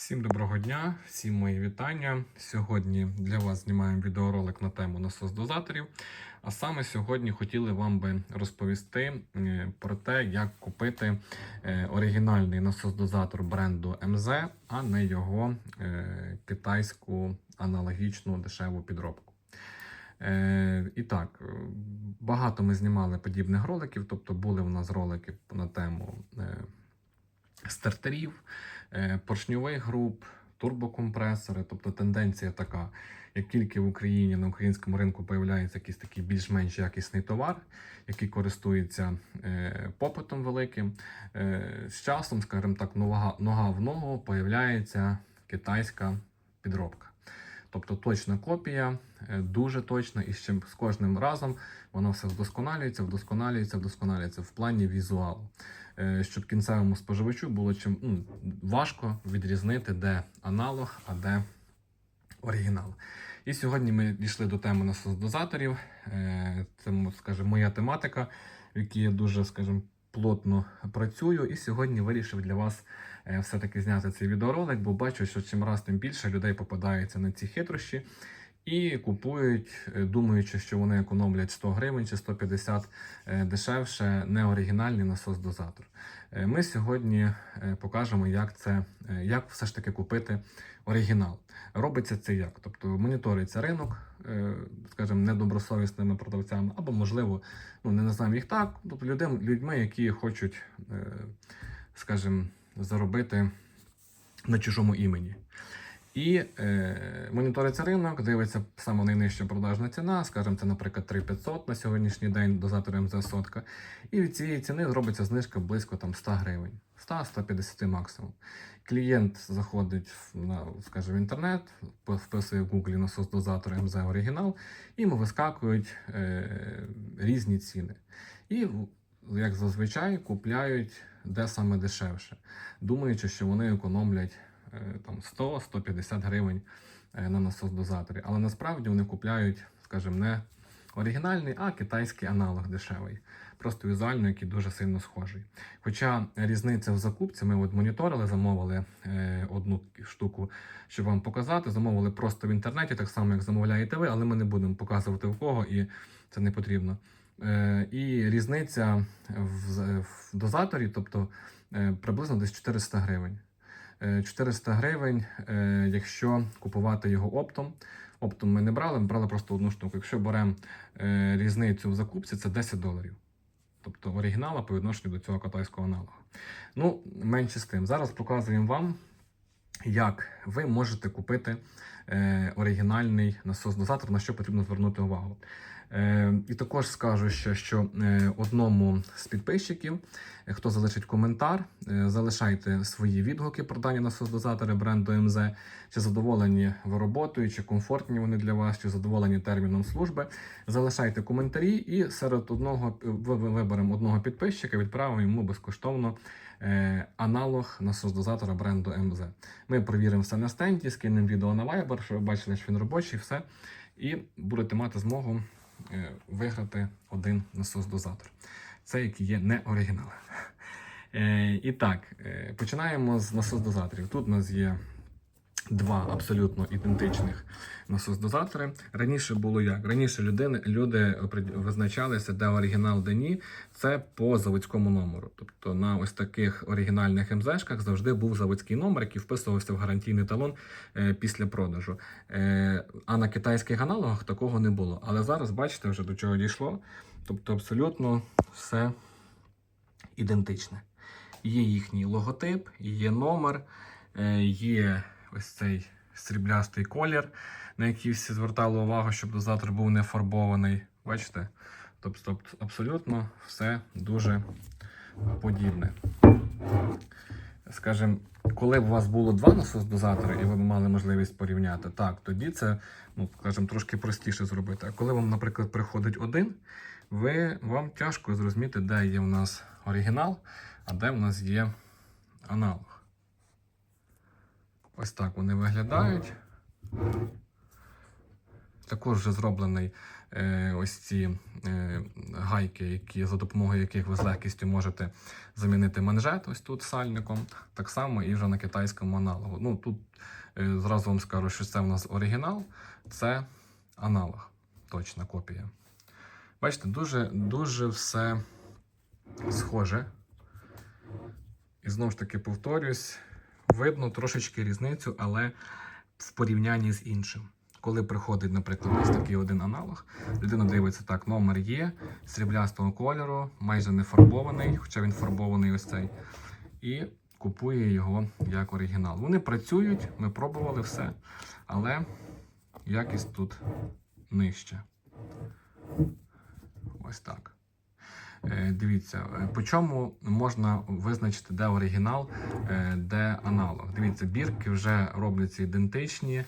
Всім доброго дня, всім мої вітання. Сьогодні для вас знімаємо відеоролик на тему насос дозаторів. А саме сьогодні хотіли вам би розповісти е, про те, як купити е, оригінальний насос-дозатор бренду МЗ, а не його е, китайську аналогічну дешеву підробку. І так, багато ми знімали подібних роликів, тобто були в нас ролики на тему стартерів, поршньових груп, турбокомпресори. Тобто тенденція така, як тільки в Україні на українському ринку появляється якийсь такий більш-менш якісний товар, який користується е, попитом великим, е, з часом, скажімо так, нога в ногу появляється китайська підробка. Тобто точна копія, е, дуже точна, і з з кожним разом воно все вдосконалюється, вдосконалюється, вдосконалюється в плані візуалу. Е, Щоб кінцевому споживачу було чим ну, важко відрізнити, де аналог, а де оригінал. І сьогодні ми дійшли до теми насос-дозаторів. Е, Це, скажімо, моя тематика, в якій я дуже, скажімо, плотно працюю. І сьогодні вирішив для вас е, все-таки зняти цей відеоролик, бо бачу, що чим раз тим більше людей попадається на ці хитрощі і купують, е, думаючи, що вони економлять 100 гривень чи 150 е, дешевше неоригінальний насос-дозатор. Ми сьогодні покажемо, як це, як все ж таки купити оригінал. Робиться це як? Тобто моніториться ринок, скажімо, недобросовісними продавцями, або, можливо, ну не називаємо їх так, тобто людьми, які хочуть, е, скажімо, заробити на чужому імені. І е, моніториться ринок, дивиться саме найнижча продажна ціна, скажімо, це, наприклад, 3500 на сьогоднішній день дозатор МЗ сотка. І від цієї ціни зробиться знижка близько там 100 гривень, 100-150 максимум. Клієнт заходить на, скажімо, в інтернет, вписує в Google насос дозатор МЗ оригінал, і йому вискакують е, різні ціни. І, як зазвичай, купляють де саме дешевше, думаючи, що вони економлять там 100-150 гривень е, на насос-дозаторі. Але насправді вони купляють, скажімо, не оригінальний, а китайський аналог дешевий. Просто візуально, який дуже сильно схожий. Хоча різниця в закупці, ми от моніторили, замовили е, одну штуку, щоб вам показати. Замовили просто в інтернеті, так само як замовляєте ви, але ми не будемо показувати в кого, і це не потрібно. Е, і різниця в, дозаторі, тобто е, приблизно десь 400 гривень. Е, 400 гривень, е, якщо купувати його оптом. Оптом ми не брали, ми брали просто одну штуку. Якщо беремо е, різницю в закупці, це 10 доларів. Тобто оригінала по відношенню до цього китайського аналогу. Ну, менше з тим. Зараз показуємо вам, як ви можете купити е, оригінальний насос-дозатор, на що потрібно звернути увагу. Е, і також скажу ще, що е, одному з підписчиків, е, хто залишить коментар, е, залишайте свої відгуки про дані насос-дозатори бренду МЗ, чи задоволені ви роботою, чи комфортні вони для вас, чи задоволені терміном служби. Залишайте коментарі, і серед одного ви- ви- виберемо одного підписчика, відправимо йому безкоштовно аналог насос-дозатора бренду МЗ. Ми провіримо все на стенді, скинемо відео на Viber, щоб ви бачили, що він робочий, все. І будете мати змогу е, виграти один насос-дозатор. Це який є не оригінал. Е, і так, е, починаємо з насос-дозаторів. Тут у нас є два абсолютно ідентичних насос-дозатори. Раніше було як? Раніше людини, люди визначалися, де оригінал, де ні. Це по заводському номеру. Тобто на ось таких оригінальних МЗшках завжди був заводський номер, який вписувався в гарантійний талон е, після продажу. Е, а на китайських аналогах такого не було. Але зараз бачите вже до чого дійшло. Тобто абсолютно все ідентичне. Є їхній логотип, є номер, е, є ось цей сріблястий колір, на який всі звертали увагу, щоб дозатор був не фарбований. Бачите? Тобто абсолютно все дуже подібне. Скажімо, коли б у вас було два насос-дозатори, і ви б мали можливість порівняти, так, тоді це, ну, скажімо, трошки простіше зробити. А коли вам, наприклад, приходить один, ви, вам тяжко зрозуміти, де є в нас оригінал, а де в нас є аналог. Ось так вони виглядають. Також вже зроблений е, ось ці е, гайки, які, за допомогою яких ви з легкістю можете замінити манжет ось тут сальником. Так само і вже на китайському аналогу. Ну, тут е, зразу вам скажу, що це в нас оригінал, це аналог, точна копія. Бачите, дуже, дуже все схоже. І знову ж таки повторюсь, видно трошечки різницю, але в порівнянні з іншим. Коли приходить, наприклад, ось такий один аналог, людина дивиться так, номер є, сріблястого кольору, майже не фарбований, хоча він фарбований ось цей, і купує його як оригінал. Вони працюють, ми пробували все, але якість тут нижча. Ось так. Е, Дивіться, е, по чому можна визначити, де оригінал, е, де аналог. Дивіться, бірки вже робляться ідентичні,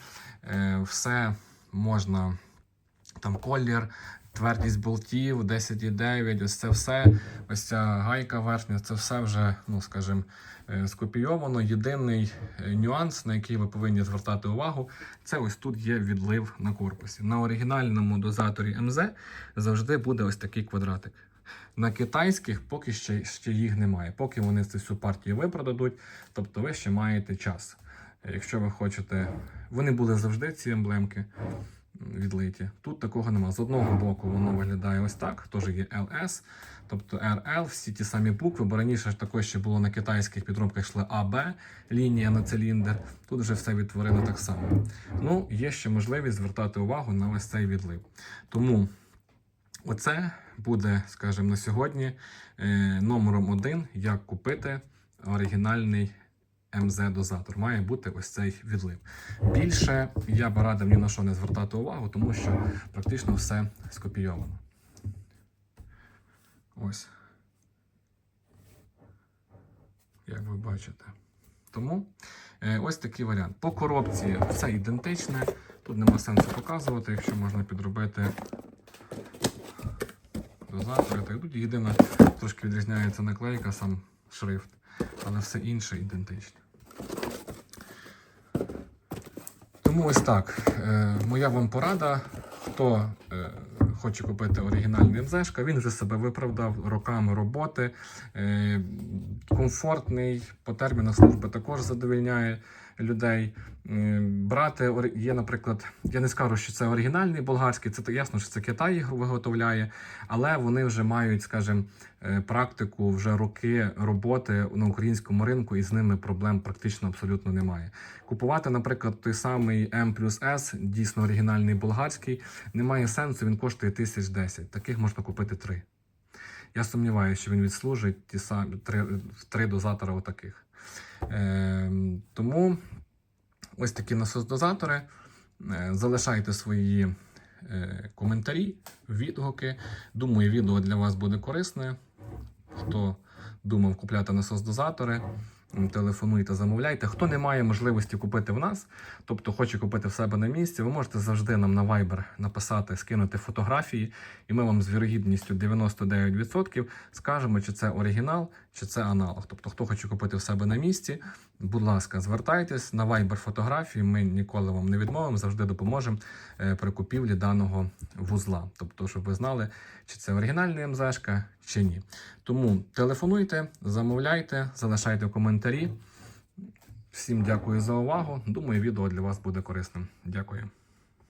все можна там колір, твердість болтів, 10,9, ось це все, ось ця гайка верхня, це все вже, ну скажімо, скопійовано. Єдиний нюанс, на який ви повинні звертати увагу, це ось тут є відлив на корпусі. На оригінальному дозаторі МЗ завжди буде ось такий квадратик. На китайських поки ще, ще їх немає. Поки вони цю партію випродадуть, тобто ви ще маєте час. Якщо ви хочете, вони були завжди ці емблемки відлиті. Тут такого нема. З одного боку воно виглядає ось так, теж є LS, тобто RL, всі ті самі букви, бо раніше ж також ще було на китайських підробках йшла АБ лінія на циліндр. Тут вже все відтворили так само. Ну, є ще можливість звертати увагу на ось цей відлив. Тому оце буде, скажімо, на сьогодні е, номером один, як купити оригінальний МЗ-дозатор. Має бути ось цей відлив. Більше я би радив ні на що не звертати увагу, тому що практично все скопійовано. Ось. Як ви бачите. Тому е, ось такий варіант. По коробці все ідентичне. Тут нема сенсу показувати, якщо можна підробити дозатори. Так тут єдине, трошки відрізняється наклейка, сам шрифт, але все інше ідентичне. Тому ось так. Е, моя вам порада. Хто е, хоче купити оригінальний МЗшка, він вже себе виправдав роками роботи. Комфортний, по термінах служби також задовільняє людей. Брати є, наприклад, я не скажу, що це оригінальний болгарський, це ясно, що це Китай їх виготовляє, але вони вже мають, скажімо, е, практику, вже роки роботи на українському ринку, і з ними проблем практично абсолютно немає. Купувати, наприклад, той самий M плюс S, дійсно оригінальний болгарський, немає сенсу, він коштує тисяч десять. Таких можна купити три. Я сумніваюся, що він відслужить ті самі три, три дозатора отаких. Е, тому ось такі насос-дозатори. Е, Залишайте свої е, коментарі, відгуки. Думаю, відео для вас буде корисне. Хто думав купляти насос-дозатори, телефонуйте, замовляйте. Хто не має можливості купити в нас, тобто хоче купити в себе на місці, ви можете завжди нам на Viber написати, скинути фотографії, і ми вам з вірогідністю 99% скажемо, чи це оригінал, чи це аналог. Тобто, хто хоче купити в себе на місці, будь ласка, звертайтесь на Viber фотографії. Ми ніколи вам не відмовимо, завжди допоможемо е, при купівлі даного вузла. Тобто, щоб ви знали, чи це оригінальний МЗшка, чи ні. Тому телефонуйте, замовляйте, залишайте коментарі. Всім дякую за увагу. Думаю, відео для вас буде корисним. Дякую.